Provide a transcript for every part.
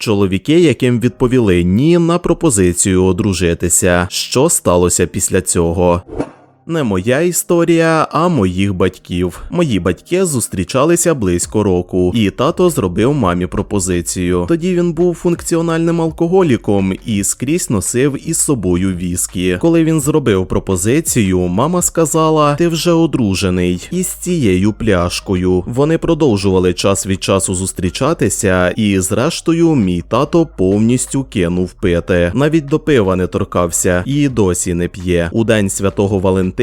Чоловіки, яким відповіли ні на пропозицію одружитися. Що сталося після цього? Не моя історія, а моїх батьків. Мої батьки зустрічалися близько року, і тато зробив мамі пропозицію. Тоді він був функціональним алкоголіком і скрізь носив із собою віскі. Коли він зробив пропозицію, мама сказала: Ти вже одружений із цією пляшкою. Вони продовжували час від часу зустрічатися, і зрештою, мій тато повністю кинув пити. Навіть до пива не торкався і досі не п'є. У день святого Валентина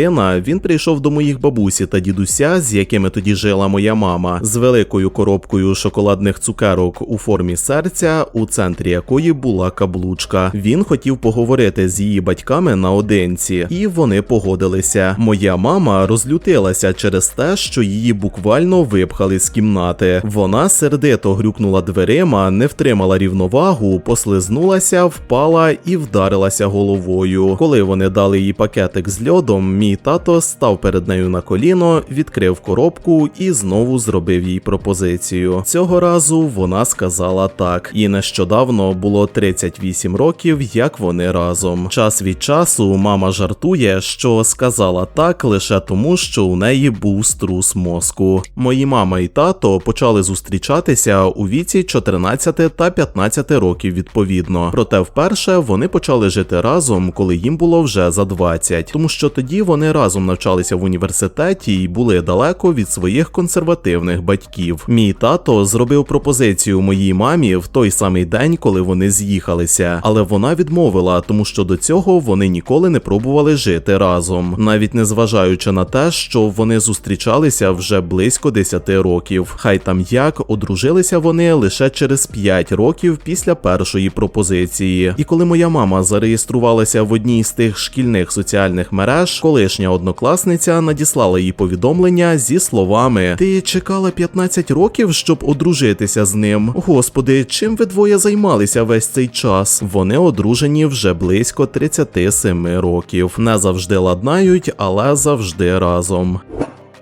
він прийшов до моїх бабусі та дідуся, з якими тоді жила моя мама, з великою коробкою шоколадних цукерок у формі серця, у центрі якої була каблучка. Він хотів поговорити з її батьками наодинці, і вони погодилися. Моя мама розлютилася через те, що її буквально випхали з кімнати. Вона сердито грюкнула дверима, не втримала рівновагу, послизнулася, впала і вдарилася головою. Коли вони дали їй пакетик з льодом, мій тато став перед нею на коліно, відкрив коробку і знову зробив їй пропозицію. Цього разу вона сказала так, і нещодавно було 38 років, як вони разом. Час від часу мама жартує, що сказала так лише тому, що у неї був струс мозку. Мої мама і тато почали зустрічатися у віці 14 та 15 років відповідно. Проте вперше вони почали жити разом, коли їм було вже за 20, тому що тоді вони разом навчалися в університеті і були далеко від своїх консервативних батьків. Мій тато зробив пропозицію моїй мамі в той самий день, коли вони з'їхалися, але вона відмовила, тому що до цього вони ніколи не пробували жити разом, навіть не зважаючи на те, що вони зустрічалися вже близько 10 років. Хай там як одружилися вони лише через 5 років після першої пропозиції. І коли моя мама зареєструвалася в одній з тих шкільних соціальних мереж, колишня однокласниця надіслала їй повідомлення зі словами: Ти чекала 15 років, щоб одружитися з ним. Господи, чим ви двоє займалися весь цей час? Вони одружені вже близько 37 років. Не завжди ладнають, але завжди разом.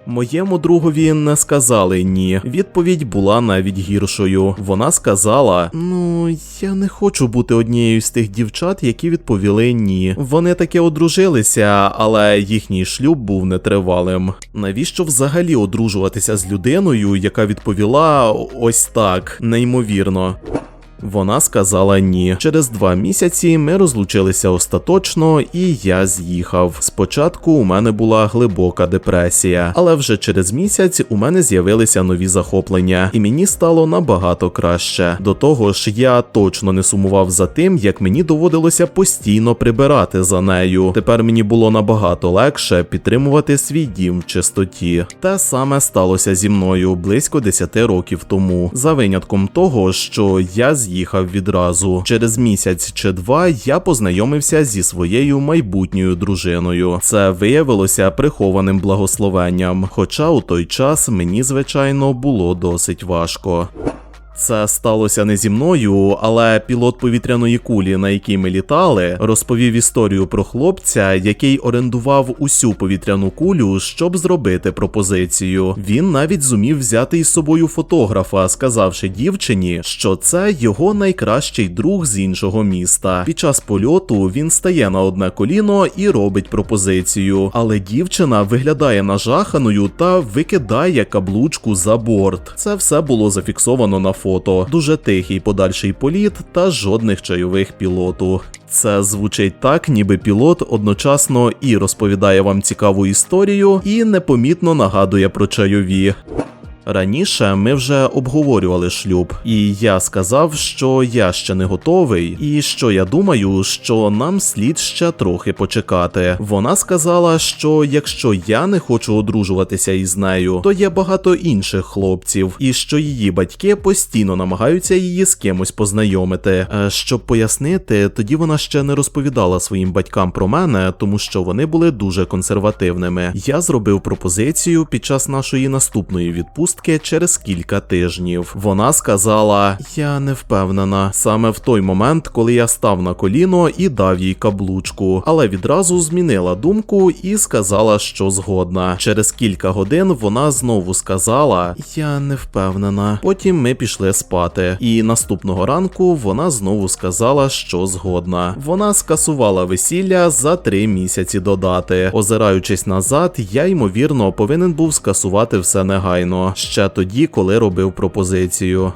Моєму другові не сказали ні. Відповідь була навіть гіршою. Вона сказала: Ну, я не хочу бути однією з тих дівчат, які відповіли ні. Вони таки одружилися, але їхній шлюб був нетривалим. Навіщо взагалі одружуватися з людиною, яка відповіла ось так, неймовірно. Вона сказала ні. Через два місяці ми розлучилися остаточно, і я з'їхав. Спочатку у мене була глибока депресія, але вже через місяць у мене з'явилися нові захоплення, і мені стало набагато краще. До того ж, я точно не сумував за тим, як мені доводилося постійно прибирати за нею. Тепер мені було набагато легше підтримувати свій дім в чистоті. Те саме сталося зі мною близько 10 років тому, за винятком того, що я з'їхав відразу. Через місяць чи два я познайомився зі своєю майбутньою дружиною. Це виявилося прихованим благословенням. Хоча у той час мені, звичайно, було досить важко. Це сталося не зі мною, але пілот повітряної кулі, на якій ми літали, розповів історію про хлопця, який орендував усю повітряну кулю, щоб зробити пропозицію. Він навіть зумів взяти із собою фотографа, сказавши дівчині, що це його найкращий друг з іншого міста. Під час польоту він стає на одне коліно і робить пропозицію. Але дівчина виглядає нажаханою та викидає каблучку за борт. Це все було зафіксовано на фото. Дуже тихий подальший політ та жодних чайових пілоту. Це звучить так, ніби пілот одночасно і розповідає вам цікаву історію, і непомітно нагадує про чайові. Раніше ми вже обговорювали шлюб, і я сказав, що я ще не готовий, і що я думаю, що нам слід ще трохи почекати. Вона сказала, що якщо я не хочу одружуватися із нею, то є багато інших хлопців, і що її батьки постійно намагаються її з кимось познайомити. Е, Щоб пояснити, тоді вона ще не розповідала своїм батькам про мене, тому що вони були дуже консервативними. Я зробив пропозицію під час нашої наступної відпустки відпустки через кілька тижнів. Вона сказала: Я не впевнена саме в той момент, коли я став на коліно і дав їй каблучку, але відразу змінила думку і сказала, що згодна. Через кілька годин вона знову сказала: Я не впевнена. Потім ми пішли спати, і наступного ранку вона знову сказала, що згодна. Вона скасувала весілля за три місяці до дати. Озираючись назад, я ймовірно повинен був скасувати все негайно ще тоді, коли робив пропозицію.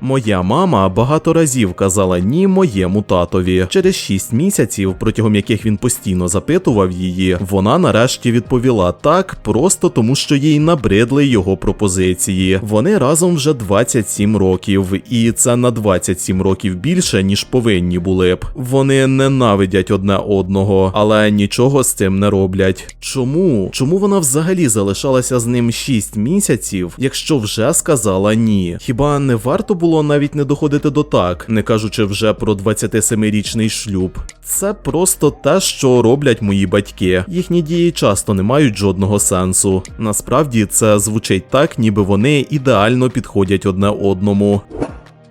Моя мама багато разів казала ні моєму татові. Через 6 місяців, протягом яких він постійно запитував її, вона нарешті відповіла так, просто тому що їй набридли його пропозиції. Вони разом вже 27 років, і це на 27 років більше, ніж повинні були б. Вони ненавидять одне одного, але нічого з цим не роблять. Чому? Чому вона взагалі залишалася з ним 6 місяців, якщо вже сказала ні? Хіба не варто було навіть не доходити до так, не кажучи вже про 27-річний шлюб? Це просто те, що роблять мої батьки. Їхні дії часто не мають жодного сенсу. Насправді це звучить так, ніби вони ідеально підходять одне одному.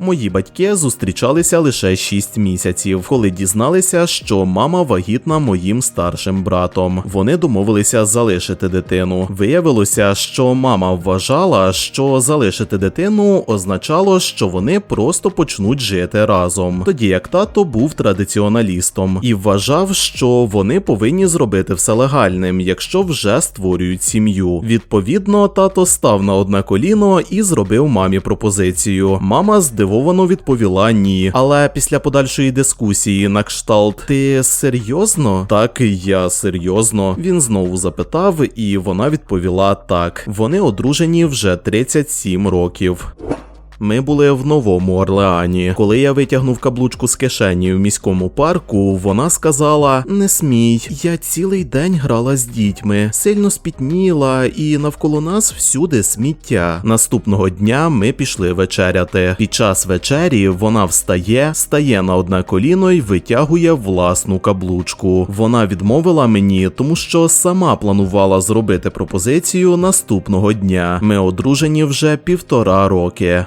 Мої батьки зустрічалися лише 6 місяців, коли дізналися, що мама вагітна моїм старшим братом. Вони домовилися залишити дитину. Виявилося, що мама вважала, що залишити дитину означало, що вони просто почнуть жити разом. Тоді як тато був традиціоналістом і вважав, що вони повинні зробити все легальним, якщо вже створюють сім'ю. Відповідно, тато став на одне коліно і зробив мамі пропозицію. Мама здивовано відповіла ні. Але після подальшої дискусії на кшталт ти серйозно? Так, я серйозно. Він знову запитав, і вона відповіла так. Вони одружені вже 37 років. Ми були в новому Орлеані. Коли я витягнув каблучку з кишені в міському парку, вона сказала: Не смій, я цілий день грала з дітьми, сильно спітніла, і навколо нас всюди сміття. Наступного дня ми пішли вечеряти. Під час вечері вона встає, стає на одне коліно і витягує власну каблучку. Вона відмовила мені, тому що сама планувала зробити пропозицію наступного дня. Ми одружені вже півтора роки.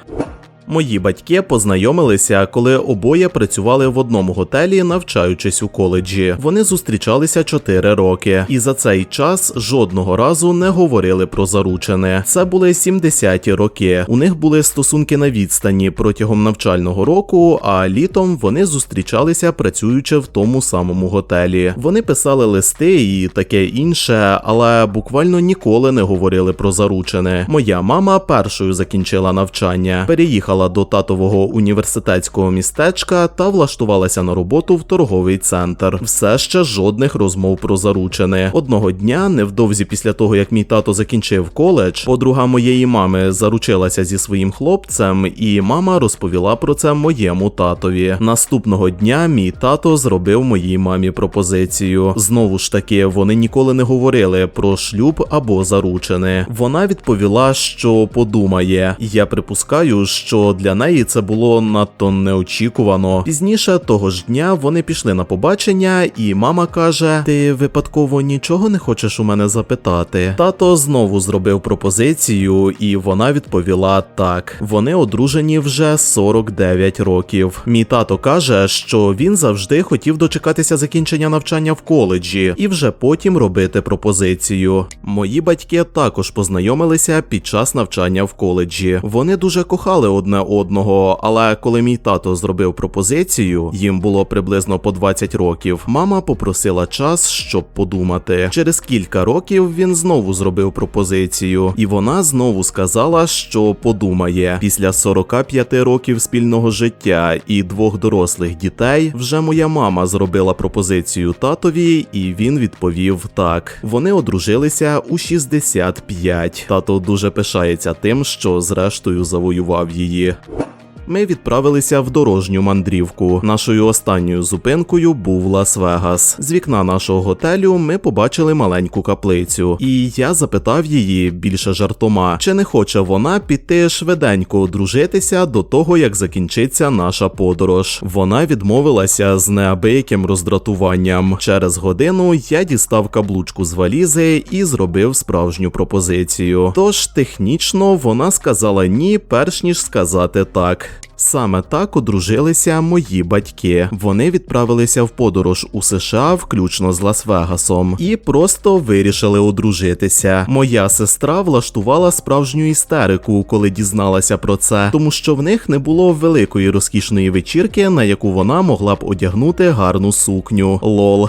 Мої батьки познайомилися, коли обоє працювали в одному готелі, навчаючись у коледжі. Вони зустрічалися 4 роки, і за цей час жодного разу не говорили про заручене. Це були 70-ті роки. У них були стосунки на відстані протягом навчального року, а літом вони зустрічалися, працюючи в тому самому готелі. Вони писали листи і таке інше, але буквально ніколи не говорили про заручене. Моя мама першою закінчила навчання, переїхала до татового університетського містечка та влаштувалася на роботу в торговий центр. Все ще жодних розмов про заручене. Одного дня, невдовзі після того як мій тато закінчив коледж, подруга моєї мами заручилася зі своїм хлопцем, і мама розповіла про це моєму татові. Наступного дня мій тато зробив моїй мамі пропозицію. Знову ж таки, вони ніколи не говорили про шлюб або заручене. Вона відповіла, що подумає. Я припускаю, що для неї це було надто неочікувано. Пізніше того ж дня вони пішли на побачення, і мама каже: Ти випадково нічого не хочеш у мене запитати? Тато знову зробив пропозицію, і вона відповіла так. Вони одружені вже 49 років. Мій тато каже, що він завжди хотів дочекатися закінчення навчання в коледжі і вже потім робити пропозицію. Мої батьки також познайомилися під час навчання в коледжі. Вони дуже кохали одне одного, але коли мій тато зробив пропозицію, їм було приблизно по 20 років. Мама попросила час, щоб подумати. Через кілька років він знову зробив пропозицію, і вона знову сказала, що подумає. Після 45 років спільного життя і двох дорослих дітей вже моя мама зробила пропозицію татові, і він відповів так. Вони одружилися у 65. Тато дуже пишається тим, що зрештою завоював її. Bia. Ми відправилися в дорожню мандрівку. Нашою останньою зупинкою був Лас-Вегас. З вікна нашого готелю ми побачили маленьку каплицю, і я запитав її більше жартома, чи не хоче вона піти швиденько одружитися до того, як закінчиться наша подорож. Вона відмовилася з неабияким роздратуванням. Через годину я дістав каблучку з валізи і зробив справжню пропозицію. Тож технічно вона сказала ні, перш ніж сказати так. Саме так одружилися мої батьки. Вони відправилися в подорож у США, включно з Лас-Вегасом, і просто вирішили одружитися. Моя сестра влаштувала справжню істерику, коли дізналася про це, тому що в них не було великої розкішної вечірки, на яку вона могла б одягнути гарну сукню. Лол.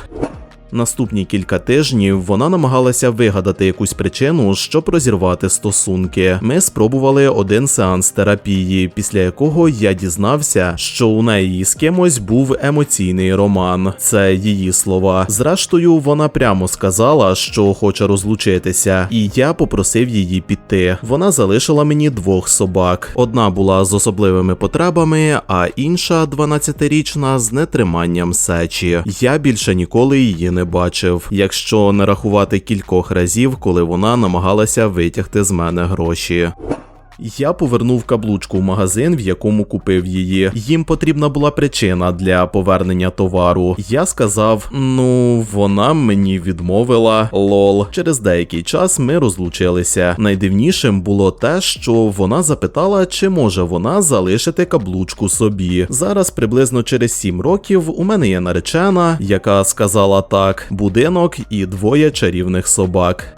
Наступні кілька тижнів вона намагалася вигадати якусь причину, щоб розірвати стосунки. Ми спробували один сеанс терапії, після якого я дізнався, що у неї з кимось був емоційний роман. Це її слова. Зрештою, вона прямо сказала, що хоче розлучитися, і я попросив її піти. Вона залишила мені двох собак. Одна була з особливими потребами, а інша 12-річна з нетриманням сечі. Я більше ніколи її не бачив, якщо не рахувати кількох разів, коли вона намагалася витягти з мене гроші. Я повернув каблучку в магазин, в якому купив її. Їм потрібна була причина для повернення товару. Я сказав: ну, вона мені відмовила лол. Через деякий час ми розлучилися. Найдивнішим було те, що вона запитала, чи може вона залишити каблучку собі. Зараз приблизно через 7 років у мене є наречена, яка сказала так: будинок і двоє чарівних собак.